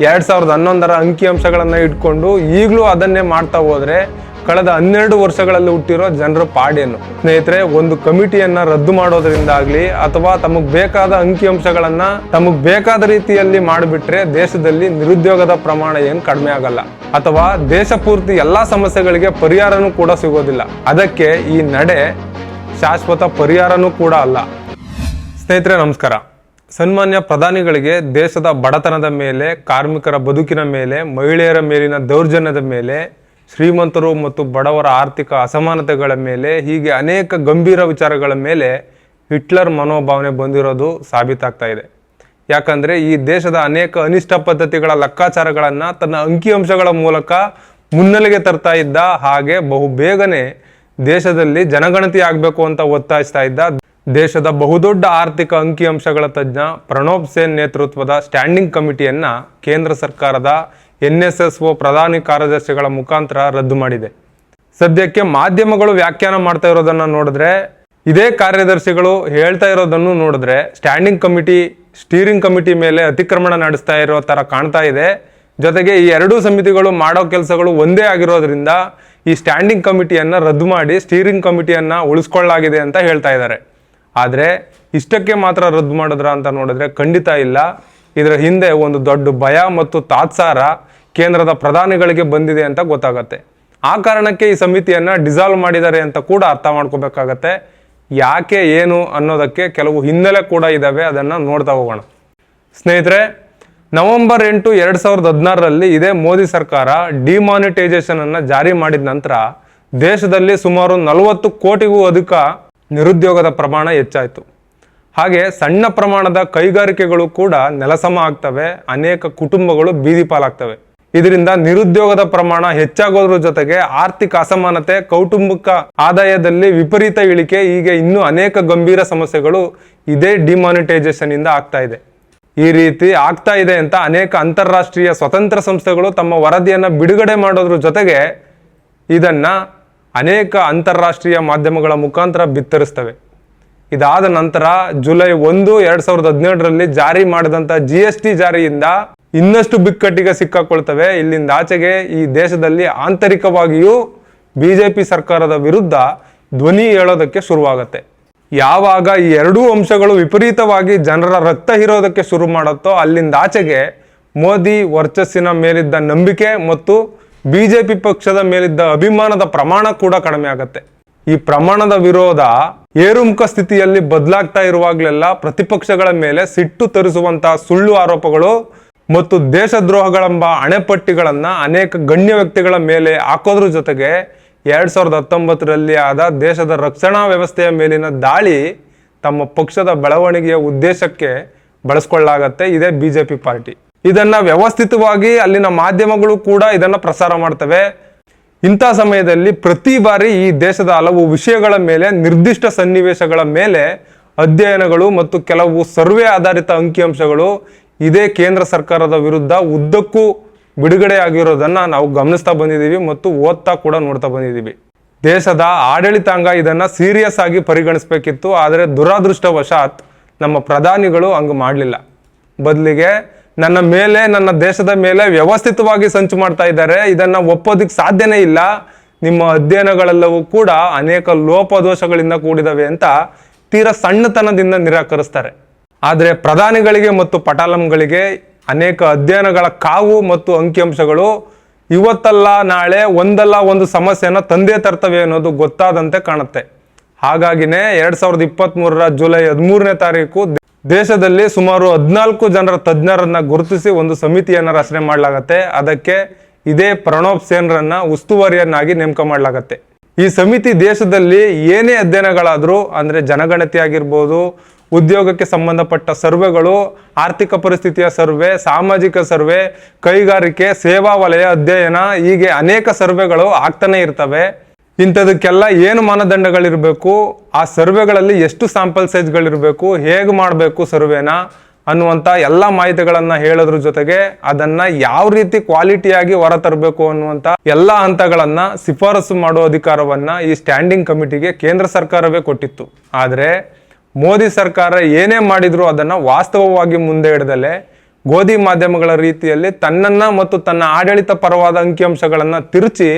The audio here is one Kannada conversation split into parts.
ಎರಡ್ ಸಾವಿರದ ಹನ್ನೊಂದರ ಅಂಕಿಅಂಶಗಳನ್ನು ಇಟ್ಕೊಂಡು ಈಗಲೂ ಅದನ್ನೇ ಮಾಡ್ತಾ ಹೋದರೆ ಕಳೆದ ಹನ್ನೆರಡು ವರ್ಷಗಳಲ್ಲಿ ಹುಟ್ಟಿರೋ ಜನರ ಪಾಡೇನು. ಸ್ನೇಹಿತರೆ, ಒಂದು ಕಮಿಟಿಯನ್ನು ರದ್ದು ಮಾಡೋದರಿಂದಾಗಲಿ ಅಥವಾ ತಮಗೆ ಬೇಕಾದ ಅಂಕಿಅಂಶಗಳನ್ನ ತಮಗೆ ಬೇಕಾದ ರೀತಿಯಲ್ಲಿ ಮಾಡಿಬಿಟ್ರೆ ದೇಶದಲ್ಲಿ ನಿರುದ್ಯೋಗದ ಪ್ರಮಾಣ ಏನು ಕಡಿಮೆ ಆಗಲ್ಲ. ಅಥವಾ ದೇಶ ಪೂರ್ತಿ ಎಲ್ಲಾ ಸಮಸ್ಯೆಗಳಿಗೆ ಪರಿಹಾರನೂ ಕೂಡ ಸಿಗೋದಿಲ್ಲ. ಅದಕ್ಕೆ ಈ ನಡೆ ಶಾಶ್ವತ ಪರಿಹಾರನೂ ಕೂಡ ಅಲ್ಲ. ಸ್ನೇಹಿತರೆ, ನಮಸ್ಕಾರ. ಸನ್ಮಾನ್ಯ ಪ್ರಧಾನಿಗಳಿಗೆ ದೇಶದ ಬಡತನದ ಮೇಲೆ, ಕಾರ್ಮಿಕರ ಬದುಕಿನ ಮೇಲೆ, ಮಹಿಳೆಯರ ಮೇಲಿನ ದೌರ್ಜನ್ಯದ ಮೇಲೆ, ಶ್ರೀಮಂತರು ಮತ್ತು ಬಡವರ ಆರ್ಥಿಕ ಅಸಮಾನತೆಗಳ ಮೇಲೆ, ಹೀಗೆ ಅನೇಕ ಗಂಭೀರ ವಿಚಾರಗಳ ಮೇಲೆ ಹಿಟ್ಲರ್ ಮನೋಭಾವನೆ ಬಂದಿರೋದು ಸಾಬೀತಾಗ್ತಾ ಇದೆ. ಯಾಕಂದರೆ ಈ ದೇಶದ ಅನೇಕ ಅನಿಷ್ಟ ಪದ್ಧತಿಗಳ ಲೆಕ್ಕಾಚಾರಗಳನ್ನು ತನ್ನ ಅಂಕಿಅಂಶಗಳ ಮೂಲಕ ಮುನ್ನೆಲೆಗೆ ತರ್ತಾ ಇದ್ದ ಹಾಗೆ ಬಹು ಬೇಗನೆ ದೇಶದಲ್ಲಿ ಜನಗಣತಿ ಆಗಬೇಕು ಅಂತ ಒತ್ತಾಯಿಸ್ತಾ ಇದ್ದ ದೇಶದ ಬಹುದೊಡ್ಡ ಆರ್ಥಿಕ ಅಂಕಿಅಂಶಗಳ ತಜ್ಞ ಪ್ರಣೋಬ್ ಸೇನ್ ನೇತೃತ್ವದ ಸ್ಟ್ಯಾಂಡಿಂಗ್ ಕಮಿಟಿಯನ್ನು ಕೇಂದ್ರ ಸರ್ಕಾರದ ಎನ್ ಎಸ್ ಎಸ್ ಒ ಪ್ರಧಾನಿ ಕಾರ್ಯದರ್ಶಿಗಳ ಮುಖಾಂತರ ರದ್ದು ಮಾಡಿದೆ. ಸದ್ಯಕ್ಕೆ ಮಾಧ್ಯಮಗಳು ವ್ಯಾಖ್ಯಾನ ಮಾಡ್ತಾ ಇರೋದನ್ನು ನೋಡಿದ್ರೆ, ಇದೇ ಕಾರ್ಯದರ್ಶಿಗಳು ಹೇಳ್ತಾ ಇರೋದನ್ನು ನೋಡಿದ್ರೆ ಸ್ಟ್ಯಾಂಡಿಂಗ್ ಕಮಿಟಿ, ಸ್ಟೀರಿಂಗ್ ಕಮಿಟಿ ಮೇಲೆ ಅತಿಕ್ರಮಣ ನಡೆಸ್ತಾ ಇರೋ ತರ ಕಾಣ್ತಾ ಇದೆ. ಜೊತೆಗೆ ಈ ಎರಡೂ ಸಮಿತಿಗಳು ಮಾಡೋ ಕೆಲಸಗಳು ಒಂದೇ ಆಗಿರೋದ್ರಿಂದ ಈ ಸ್ಟ್ಯಾಂಡಿಂಗ್ ಕಮಿಟಿಯನ್ನು ರದ್ದು ಮಾಡಿ ಸ್ಟೀರಿಂಗ್ ಕಮಿಟಿಯನ್ನು ಉಳಿಸ್ಕೊಳ್ಳಲಾಗಿದೆ ಅಂತ ಹೇಳ್ತಾ ಇದ್ದಾರೆ. ಆದರೆ ಇಷ್ಟಕ್ಕೆ ಮಾತ್ರ ರದ್ದು ಮಾಡಿದ್ರ ಅಂತ ನೋಡಿದ್ರೆ ಖಂಡಿತ ಇಲ್ಲ. ಇದರ ಹಿಂದೆ ಒಂದು ದೊಡ್ಡ ಭಯ ಮತ್ತು ತಾತ್ಸಾರ ಕೇಂದ್ರದ ಪ್ರಧಾನಿಗಳಿಗೆ ಬಂದಿದೆ ಅಂತ ಗೊತ್ತಾಗತ್ತೆ. ಆ ಕಾರಣಕ್ಕೆ ಈ ಸಮಿತಿಯನ್ನು ಡಿಸಾಲ್ವ್ ಮಾಡಿದ್ದಾರೆ ಅಂತ ಕೂಡ ಅರ್ಥ ಮಾಡ್ಕೋಬೇಕಾಗತ್ತೆ. ಯಾಕೆ, ಏನು ಅನ್ನೋದಕ್ಕೆ ಕೆಲವು ಹಿನ್ನೆಲೆ ಕೂಡ ಇದ್ದಾವೆ ಅದನ್ನು ನೋಡ್ತಾ ಹೋಗೋಣ. ಸ್ನೇಹಿತರೆ, ನವೆಂಬರ್ ಎಂಟು ಎರಡು ಸಾವಿರದ ಹದಿನಾರರಲ್ಲಿ ಇದೇ ಮೋದಿ ಸರ್ಕಾರ ಡಿಮಾನಿಟೈಸೇಷನ್ ಅನ್ನು ಜಾರಿ ಮಾಡಿದ ನಂತರ ದೇಶದಲ್ಲಿ ಸುಮಾರು ನಲವತ್ತು ಕೋಟಿಗೂ ಅಧಿಕ ನಿರುದ್ಯೋಗದ ಪ್ರಮಾಣ ಹೆಚ್ಚಾಯಿತು. ಹಾಗೆ ಸಣ್ಣ ಪ್ರಮಾಣದ ಕೈಗಾರಿಕೆಗಳು ಕೂಡ ನೆಲಸಮ ಆಗ್ತವೆ, ಅನೇಕ ಕುಟುಂಬಗಳು ಬೀದಿ ಪಾಲಾಗ್ತವೆ. ಇದರಿಂದ ನಿರುದ್ಯೋಗದ ಪ್ರಮಾಣ ಹೆಚ್ಚಾಗೋದ್ರ ಜೊತೆಗೆ ಆರ್ಥಿಕ ಅಸಮಾನತೆ, ಕೌಟುಂಬಿಕ ಆದಾಯದಲ್ಲಿ ವಿಪರೀತ ಇಳಿಕೆ, ಹೀಗೆ ಇನ್ನೂ ಅನೇಕ ಗಂಭೀರ ಸಮಸ್ಯೆಗಳು ಇದೇ ಡಿಮಾನಿಟೈಸೇಷನ್ ಇಂದ ಆಗ್ತಾ ಇದೆ. ಈ ರೀತಿ ಆಗ್ತಾ ಇದೆ ಅಂತ ಅನೇಕ ಅಂತಾರಾಷ್ಟ್ರೀಯ ಸ್ವತಂತ್ರ ಸಂಸ್ಥೆಗಳು ತಮ್ಮ ವರದಿಯನ್ನು ಬಿಡುಗಡೆ ಮಾಡೋದ್ರ ಜೊತೆಗೆ ಇದನ್ನ ಅನೇಕ ಅಂತಾರಾಷ್ಟ್ರೀಯ ಮಾಧ್ಯಮಗಳ ಮುಖಾಂತರ ಬಿತ್ತರಿಸ್ತವೆ. ಇದಾದ ನಂತರ ಜುಲೈ ಒಂದು, ಎರಡು ಸಾವಿರದ ಹದಿನೇಳರಲ್ಲಿ ಜಾರಿ ಮಾಡಿದಂತ ಜಿ ಎಸ್ ಟಿ ಜಾರಿಯಿಂದ ಇನ್ನಷ್ಟು ಬಿಕ್ಕಟ್ಟಿಗೆ ಸಿಕ್ಕಾಕೊಳ್ತವೆ. ಇಲ್ಲಿಂದ ಆಚೆಗೆ ಈ ದೇಶದಲ್ಲಿ ಆಂತರಿಕವಾಗಿಯೂ ಬಿಜೆಪಿ ಸರ್ಕಾರದ ವಿರುದ್ಧ ಧ್ವನಿ ಹೇಳೋದಕ್ಕೆ ಶುರುವಾಗತ್ತೆ. ಯಾವಾಗ ಈ ಎರಡೂ ಅಂಶಗಳು ವಿಪರೀತವಾಗಿ ಜನರ ರಕ್ತ ಹೀರೋದಕ್ಕೆ ಶುರು ಮಾಡುತ್ತೋ ಅಲ್ಲಿಂದ ಆಚೆಗೆ ಮೋದಿ ವರ್ಚಸ್ಸಿನ ಮೇಲಿದ್ದ ನಂಬಿಕೆ ಮತ್ತು ಬಿಜೆಪಿ ಪಕ್ಷದ ಮೇಲಿದ್ದ ಅಭಿಮಾನದ ಪ್ರಮಾಣ ಕೂಡ ಕಡಿಮೆ ಆಗತ್ತೆ. ಈ ಪ್ರಮಾಣದ ವಿರೋಧ ಏರುಮುಖ ಸ್ಥಿತಿಯಲ್ಲಿ ಬದಲಾಗ್ತಾ ಇರುವಾಗಲೆಲ್ಲ ಪ್ರತಿಪಕ್ಷಗಳ ಮೇಲೆ ಸಿಟ್ಟು ತರಿಸುವಂತಹ ಸುಳ್ಳು ಆರೋಪಗಳು ಮತ್ತು ದೇಶದ್ರೋಹಗಳೆಂಬ ಅಣೆಪಟ್ಟಿಗಳನ್ನು ಅನೇಕ ಗಣ್ಯ ವ್ಯಕ್ತಿಗಳ ಮೇಲೆ ಹಾಕೋದ್ರ ಜೊತೆಗೆ ಎರಡ್ ಸಾವಿರದ ಹತ್ತೊಂಬತ್ತರಲ್ಲಿ ಆದ ದೇಶದ ರಕ್ಷಣಾ ವ್ಯವಸ್ಥೆಯ ಮೇಲಿನ ದಾಳಿ ತಮ್ಮ ಪಕ್ಷದ ಬೆಳವಣಿಗೆಯ ಉದ್ದೇಶಕ್ಕೆ ಬಳಸ್ಕೊಳ್ಳಾಗತ್ತೆ ಇದೇ ಬಿಜೆಪಿ ಪಾರ್ಟಿ. ಇದನ್ನ ವ್ಯವಸ್ಥಿತವಾಗಿ ಅಲ್ಲಿನ ಮಾಧ್ಯಮಗಳು ಕೂಡ ಇದನ್ನ ಪ್ರಸಾರ ಮಾಡ್ತವೆ. ಇಂಥ ಸಮಯದಲ್ಲಿ ಪ್ರತಿ ಬಾರಿ ಈ ದೇಶದ ಹಲವು ವಿಷಯಗಳ ಮೇಲೆ, ನಿರ್ದಿಷ್ಟ ಸನ್ನಿವೇಶಗಳ ಮೇಲೆ ಅಧ್ಯಯನಗಳು ಮತ್ತು ಕೆಲವು ಸರ್ವೆ ಆಧಾರಿತ ಅಂಕಿಅಂಶಗಳು ಇದೇ ಕೇಂದ್ರ ಸರ್ಕಾರದ ವಿರುದ್ಧ ಉದ್ದಕ್ಕೂ ಬಿಡುಗಡೆ ಆಗಿರೋದನ್ನ ನಾವು ಗಮನಿಸ್ತಾ ಬಂದಿದ್ದೀವಿ ಮತ್ತು ಓದ್ತಾ ಕೂಡ ನೋಡ್ತಾ ಬಂದಿದ್ದೀವಿ. ದೇಶದ ಆಡಳಿತಾಂಗ ಇದನ್ನ ಸೀರಿಯಸ್ ಆಗಿ ಪರಿಗಣಿಸಬೇಕಿತ್ತು, ಆದರೆ ದುರಾದೃಷ್ಟವಶಾತ್ ನಮ್ಮ ಪ್ರಧಾನಿಗಳು ಹಂಗೆ ಮಾಡಲಿಲ್ಲ. ಬದಲಿಗೆ ನನ್ನ ಮೇಲೆ, ನನ್ನ ದೇಶದ ಮೇಲೆ ವ್ಯವಸ್ಥಿತವಾಗಿ ಸಂಚು ಮಾಡ್ತಾ ಇದ್ದಾರೆ. ಇದನ್ನು ಒಪ್ಪೋದಿಕ್ ಸಾಧ್ಯನೇ ಇಲ್ಲ. ನಿಮ್ಮ ಅಧ್ಯಯನಗಳೆಲ್ಲವೂ ಕೂಡ ಅನೇಕ ಲೋಪದೋಷಗಳಿಂದ ಕೂಡಿದವೆ ಅಂತ ತೀರಾ ಸಣ್ಣತನದಿಂದ ನಿರಾಕರಿಸ್ತಾರೆ. ಆದರೆ ಪ್ರಧಾನಿಗಳಿಗೆ ಮತ್ತು ಪಟಾಲಂಗಳಿಗೆ ಅನೇಕ ಅಧ್ಯಯನಗಳ ಕಾವು ಮತ್ತು ಅಂಕಿಅಂಶಗಳು ಇವತ್ತಲ್ಲ, ನಾಳೆ ಒಂದಲ್ಲ ಒಂದು ಸಮಸ್ಯೆನ ತಂದೆ ತರ್ತವೆ ಅನ್ನೋದು ಗೊತ್ತಾದಂತೆ ಕಾಣುತ್ತೆ. ಹಾಗಾಗಿನೇ ಎರಡು ಸಾವಿರದ ಇಪ್ಪತ್ತ್ಮೂರರ ಜುಲೈ ಹದಿಮೂರನೇ ತಾರೀಕು ದೇಶದಲ್ಲಿ ಸುಮಾರು ಹದಿನಾಲ್ಕು ಜನರ ತಜ್ಞರನ್ನ ಗುರುತಿಸಿ ಒಂದು ಸಮಿತಿಯನ್ನು ರಚನೆ ಮಾಡಲಾಗತ್ತೆ. ಅದಕ್ಕೆ ಇದೇ ಪ್ರಣೋಬ್ ಸೇನ್ರನ್ನ ಉಸ್ತುವಾರಿಯನ್ನಾಗಿ ನೇಮಕ ಮಾಡಲಾಗತ್ತೆ. ಈ ಸಮಿತಿ ದೇಶದಲ್ಲಿ ಏನೇ ಅಧ್ಯಯನಗಳಾದರೂ, ಅಂದ್ರೆ ಜನಗಣತಿ ಆಗಿರ್ಬೋದು, ಉದ್ಯೋಗಕ್ಕೆ ಸಂಬಂಧಪಟ್ಟ ಸರ್ವೆಗಳು, ಆರ್ಥಿಕ ಪರಿಸ್ಥಿತಿಯ ಸರ್ವೆ, ಸಾಮಾಜಿಕ ಸರ್ವೆ, ಕೈಗಾರಿಕೆ, ಸೇವಾ ವಲಯ ಅಧ್ಯಯನ, ಹೀಗೆ ಅನೇಕ ಸರ್ವೆಗಳು ಆಗ್ತಾನೆ ಇರ್ತವೆ. ಇಂಥದಕ್ಕೆಲ್ಲ ಏನು ಮಾನದಂಡಗಳಿರಬೇಕು? ಆ ಸರ್ವೆಗಳಲ್ಲಿ ಎಷ್ಟು ಸ್ಯಾಂಪಲ್ ಸೈಜ್ಗಳಿರಬೇಕು ಹೇಗೆ ಮಾಡಬೇಕು ಸರ್ವೆನ? ಅನ್ನುವಂಥ ಎಲ್ಲ ಮಾಹಿತಿಗಳನ್ನು ಹೇಳೋದ್ರ ಜೊತೆಗೆ ಅದನ್ನು ಯಾವ ರೀತಿ ಕ್ವಾಲಿಟಿಯಾಗಿ ಹೊರತರಬೇಕು ಅನ್ನುವಂಥ ಎಲ್ಲ ಹಂತಗಳನ್ನು ಶಿಫಾರಸು ಮಾಡೋ ಅಧಿಕಾರವನ್ನು ಈ ಸ್ಟ್ಯಾಂಡಿಂಗ್ ಕಮಿಟಿಗೆ ಕೇಂದ್ರ ಸರ್ಕಾರವೇ ಕೊಟ್ಟಿತ್ತು. ಆದರೆ ಮೋದಿ ಸರ್ಕಾರ ಏನೇ ಮಾಡಿದರೂ ಅದನ್ನು ವಾಸ್ತವವಾಗಿ ಮುಂದೆ ಹಿಡ್ದಲೆ ಗೋಧಿ ಮಾಧ್ಯಮಗಳ ರೀತಿಯಲ್ಲಿ ತನ್ನನ್ನು ಮತ್ತು ತನ್ನ ಆಡಳಿತ ಪರವಾದ ಅಂಕಿಅಂಶಗಳನ್ನು ತಿರುಚಿ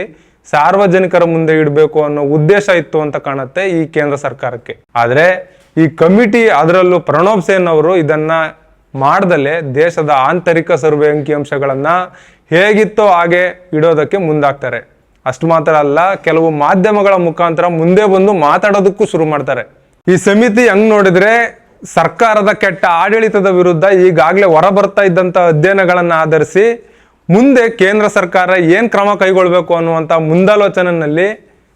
ಸಾರ್ವಜನಿಕರ ಮುಂದೆ ಇಡಬೇಕು ಅನ್ನೋ ಉದ್ದೇಶ ಇತ್ತು ಅಂತ ಕಾಣುತ್ತೆ ಈ ಕೇಂದ್ರ ಸರ್ಕಾರಕ್ಕೆ. ಆದರೆ ಈ ಕಮಿಟಿ ಅದರಲ್ಲೂ ಪ್ರಣೋಬ್ ಸೇನ್ ಅವರು ಇದನ್ನ ಮಾಡ್ದಲೆ ದೇಶದ ಆಂತರಿಕ ಸರ್ವೆ ಅಂಕಿಅಂಶಗಳನ್ನ ಹೇಗಿತ್ತೋ ಹಾಗೆ ಇಡೋದಕ್ಕೆ ಮುಂದಾಗ್ತಾರೆ. ಅಷ್ಟು ಮಾತ್ರ ಅಲ್ಲ, ಕೆಲವು ಮಾಧ್ಯಮಗಳ ಮುಖಾಂತರ ಮುಂದೆ ಬಂದು ಮಾತಾಡೋದಕ್ಕೂ ಶುರು ಮಾಡ್ತಾರೆ. ಈ ಸಮಿತಿ ಹೆಂಗ್ ನೋಡಿದ್ರೆ ಸರ್ಕಾರದ ಕೆಟ್ಟ ಆಡಳಿತದ ವಿರುದ್ಧ ಈಗಾಗಲೇ ಹೊರಬರ್ತಾ ಇದ್ದಂತ ಅಧ್ಯಯನಗಳನ್ನ ಆಧರಿಸಿ ಮುಂದೆ ಕೇಂದ್ರ ಸರ್ಕಾರ ಏನು ಕ್ರಮ ಕೈಗೊಳ್ಬೇಕು ಅನ್ನುವಂತ ಮುಂದಾಲೋಚನೆಯಲ್ಲಿ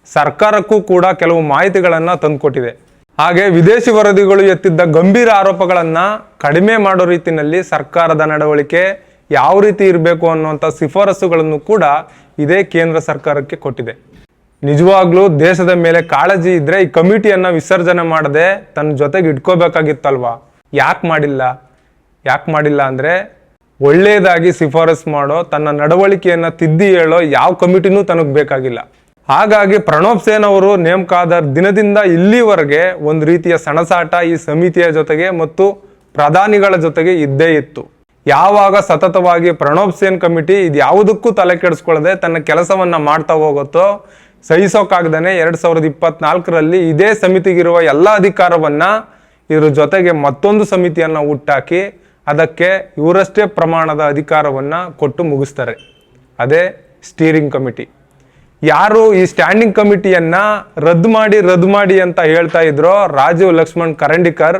ಸರ್ಕಾರಕ್ಕೂ ಕೂಡ ಕೆಲವು ಮಾಹಿತಿಗಳನ್ನು ತಂದುಕೊಟ್ಟಿದೆ. ಹಾಗೆ ವಿದೇಶಿ ವರದಿಗಳು ಎತ್ತಿದ್ದ ಗಂಭೀರ ಆರೋಪಗಳನ್ನು ಕಡಿಮೆ ಮಾಡೋ ರೀತಿಯಲ್ಲಿ ಸರ್ಕಾರದ ನಡವಳಿಕೆ ಯಾವ ರೀತಿ ಇರಬೇಕು ಅನ್ನುವಂಥ ಶಿಫಾರಸುಗಳನ್ನು ಕೂಡ ಇದೇ ಕೇಂದ್ರ ಸರ್ಕಾರಕ್ಕೆ ಕೊಟ್ಟಿದೆ. ನಿಜವಾಗ್ಲೂ ದೇಶದ ಮೇಲೆ ಕಾಳಜಿ ಇದ್ದರೆ ಈ ಕಮಿಟಿಯನ್ನು ವಿಸರ್ಜನೆ ಮಾಡದೆ ತನ್ನ ಜೊತೆಗೆ ಇಟ್ಕೋಬೇಕಾಗಿತ್ತಲ್ವಾ? ಯಾಕೆ ಮಾಡಿಲ್ಲ? ಯಾಕೆ ಮಾಡಿಲ್ಲ ಅಂದ್ರೆ ಒಳ್ಳೆಯದಾಗಿ ಶಿಫಾರಸ್ ಮಾಡೋ, ತನ್ನ ನಡವಳಿಕೆಯನ್ನು ತಿದ್ದಿ ಹೇಳೋ ಯಾವ ಕಮಿಟಿನೂ ತನಗೆ ಬೇಕಾಗಿಲ್ಲ. ಹಾಗಾಗಿ ಪ್ರಣೋಬ್ ಸೇನ್ ಅವರು ನೇಮಕ ಆದ ದಿನದಿಂದ ಇಲ್ಲಿವರೆಗೆ ಒಂದು ರೀತಿಯ ಸಣಸಾಟ ಈ ಸಮಿತಿಯ ಜೊತೆಗೆ ಮತ್ತು ಪ್ರಧಾನಿಗಳ ಜೊತೆಗೆ ಇದ್ದೇ ಇತ್ತು. ಯಾವಾಗ ಸತತವಾಗಿ ಪ್ರಣೋಬ್ ಸೇನ್ ಕಮಿಟಿ ಇದು ಯಾವುದಕ್ಕೂ ತಲೆ ಕೆಡಿಸ್ಕೊಳ್ಳದೆ ತನ್ನ ಕೆಲಸವನ್ನ ಮಾಡ್ತಾ ಹೋಗುತ್ತೋ, ಸಹಿಸೋಕಾಗ್ದೇನೆ ಎರಡು ಸಾವಿರದ ಇಪ್ಪತ್ನಾಲ್ಕರಲ್ಲಿ ಇದೇ ಸಮಿತಿಗಿರುವ ಎಲ್ಲ ಅಧಿಕಾರವನ್ನ ಇದ್ರ ಜೊತೆಗೆ ಮತ್ತೊಂದು ಸಮಿತಿಯನ್ನ ಹುಟ್ಟಾಕಿ ಅದಕ್ಕೆ ಇವರಷ್ಟೇ ಪ್ರಮಾಣದ ಅಧಿಕಾರವನ್ನು ಕೊಟ್ಟು ಮುಗಿಸ್ತಾರೆ. ಅದೇ ಸ್ಟೀರಿಂಗ್ ಕಮಿಟಿ ಯಾರು ಈ ಸ್ಟ್ಯಾಂಡಿಂಗ್ ಕಮಿಟಿಯನ್ನು ರದ್ದು ಮಾಡಿ ರದ್ದು ಮಾಡಿ ಅಂತ ಹೇಳ್ತಾ ಇದ್ರೋ ರಾಜೀವ್ ಲಕ್ಷ್ಮಣ್ ಕರಂಡಿಕರ್,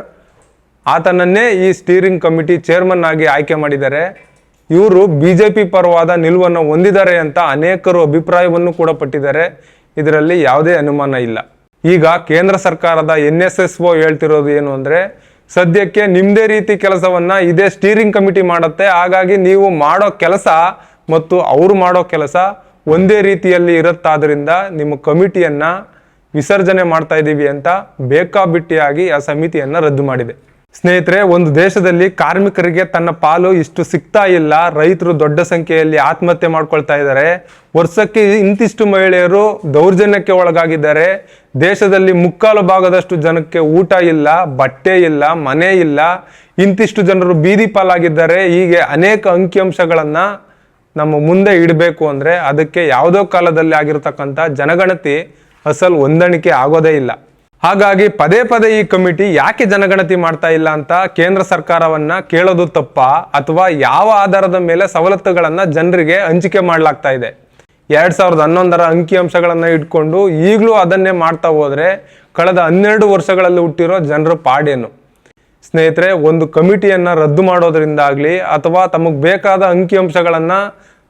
ಆತನನ್ನೇ ಈ ಸ್ಟೀರಿಂಗ್ ಕಮಿಟಿ ಚೇರ್ಮನ್ ಆಗಿ ಆಯ್ಕೆ ಮಾಡಿದ್ದಾರೆ. ಇವರು ಬಿಜೆಪಿ ಪರವಾದ ನಿಲುವನ್ನು ಹೊಂದಿದ್ದಾರೆ ಅಂತ ಅನೇಕರು ಅಭಿಪ್ರಾಯವನ್ನು ಕೂಡ ಪಟ್ಟಿದ್ದಾರೆ. ಇದರಲ್ಲಿ ಯಾವುದೇ ಅನುಮಾನ ಇಲ್ಲ. ಈಗ ಕೇಂದ್ರ ಸರ್ಕಾರದ ಎನ್ ಎಸ್ ಎಸ್ ಒ ಹೇಳ್ತಿರೋದು ಏನು ಅಂದ್ರೆ ಸದ್ಯಕ್ಕೆ ನಿಮ್ಮದೇ ರೀತಿ ಕೆಲಸವನ್ನ ಇದೇ ಸ್ಟೀರಿಂಗ್ ಕಮಿಟಿ ಮಾಡುತ್ತೆ. ಹಾಗಾಗಿ ನೀವು ಮಾಡೋ ಕೆಲಸ ಮತ್ತು ಅವರು ಮಾಡೋ ಕೆಲಸ ಒಂದೇ ರೀತಿಯಲ್ಲಿ ಇರುತ್ತಾದ್ರಿಂದ ನಿಮ್ಮ ಕಮಿಟಿಯನ್ನು ವಿಸರ್ಜನೆ ಮಾಡ್ತಾ ಇದ್ದೀವಿ ಅಂತ ಬೇಕಾಬಿಟ್ಟಿಯಾಗಿ ಆ ಸಮಿತಿಯನ್ನ ರದ್ದು ಮಾಡಿದೆ. ಸ್ನೇಹಿತರೆ, ಒಂದು ದೇಶದಲ್ಲಿ ಕಾರ್ಮಿಕರಿಗೆ ತನ್ನ ಪಾಲು ಇಷ್ಟು ಸಿಗ್ತಾ ಇಲ್ಲ, ರೈತರು ದೊಡ್ಡ ಸಂಖ್ಯೆಯಲ್ಲಿ ಆತ್ಮಹತ್ಯೆ ಮಾಡ್ಕೊಳ್ತಾ ಇದ್ದಾರೆ. ವರ್ಷಕ್ಕೆ ಇಂತಿಷ್ಟು ಮಹಿಳೆಯರು ದೌರ್ಜನ್ಯಕ್ಕೆ ಒಳಗಾಗಿದ್ದಾರೆ. ದೇಶದಲ್ಲಿ ಮುಕ್ಕಾಲು ಭಾಗದಷ್ಟು ಜನಕ್ಕೆ ಊಟ ಇಲ್ಲ, ಬಟ್ಟೆ ಇಲ್ಲ, ಮನೆ ಇಲ್ಲ. ಇಂತಿಷ್ಟು ಜನರು ಬೀದಿ ಪಾಲಾಗಿದ್ದಾರೆ. ಹೀಗೆ ಅನೇಕ ಅಂಕಿಅಂಶಗಳನ್ನ ನಮ್ಮ ಮುಂದೆ ಇಡಬೇಕು ಅಂದ್ರೆ ಅದಕ್ಕೆ ಯಾವುದೋ ಕಾಲದಲ್ಲಿ ಆಗಿರತಕ್ಕಂಥ ಜನಗಣತಿ ಅಸಲ್ ಹೊಂದಾಣಿಕೆ ಆಗೋದೇ ಇಲ್ಲ. ಹಾಗಾಗಿ ಪದೇ ಪದೇ ಈ ಕಮಿಟಿ ಯಾಕೆ ಜನಗಣತಿ ಮಾಡ್ತಾ ಇಲ್ಲ ಅಂತ ಕೇಂದ್ರ ಸರ್ಕಾರವನ್ನ ಕೇಳೋದು ತಪ್ಪ ಅಥವಾ ಯಾವ ಆಧಾರದ ಮೇಲೆ ಸವಲತ್ತುಗಳನ್ನ ಜನರಿಗೆ ಹಂಚಿಕೆ ಮಾಡಲಾಗ್ತಾ ಇದೆ? ಎರಡ್ ಸಾವಿರದ ಹನ್ನೊಂದರ ಅಂಕಿಅಂಶಗಳನ್ನ ಇಟ್ಕೊಂಡು ಈಗಲೂ ಅದನ್ನೇ ಮಾಡ್ತಾ ಹೋದ್ರೆ ಕಳೆದ ಹನ್ನೆರಡು ವರ್ಷಗಳಲ್ಲಿ ಹುಟ್ಟಿರೋ ಜನರ ಪಾಡೇನು? ಸ್ನೇಹಿತರೆ, ಒಂದು ಕಮಿಟಿಯನ್ನ ರದ್ದು ಮಾಡೋದ್ರಿಂದಾಗ್ಲಿ ಅಥವಾ ತಮಗೆ ಬೇಕಾದ ಅಂಕಿಅಂಶಗಳನ್ನ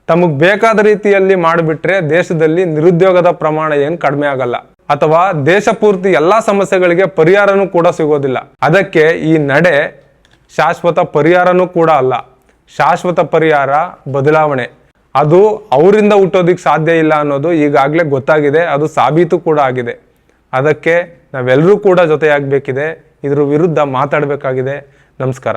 ತಮಗೆ ಬೇಕಾದ ರೀತಿಯಲ್ಲಿ ಮಾಡಿಬಿಟ್ರೆ ದೇಶದಲ್ಲಿ ನಿರುದ್ಯೋಗದ ಪ್ರಮಾಣ ಏನು ಕಡಿಮೆ ಆಗಲ್ಲ. ಅಥವಾ ದೇಶ ಪೂರ್ತಿ ಎಲ್ಲ ಸಮಸ್ಯೆಗಳಿಗೆ ಪರಿಹಾರನೂ ಕೂಡ ಸಿಗೋದಿಲ್ಲ. ಅದಕ್ಕೆ ಈ ನಡೆ ಶಾಶ್ವತ ಪರಿಹಾರನೂ ಕೂಡ ಅಲ್ಲ. ಶಾಶ್ವತ ಪರಿಹಾರ ಬದಲಾವಣೆ. ಅದು ಅವರಿಂದ ಹುಟ್ಟೋದಿಕ್ಕೆ ಸಾಧ್ಯ ಇಲ್ಲ ಅನ್ನೋದು ಈಗಾಗಲೇ ಗೊತ್ತಾಗಿದೆ. ಅದು ಸಾಬೀತು ಕೂಡ ಆಗಿದೆ. ಅದಕ್ಕೆ ನಾವೆಲ್ಲರೂ ಕೂಡ ಜೊತೆಯಾಗಬೇಕಿದೆ. ಇದ್ರ ವಿರುದ್ಧ ಮಾತಾಡಬೇಕಾಗಿದೆ. ನಮಸ್ಕಾರ.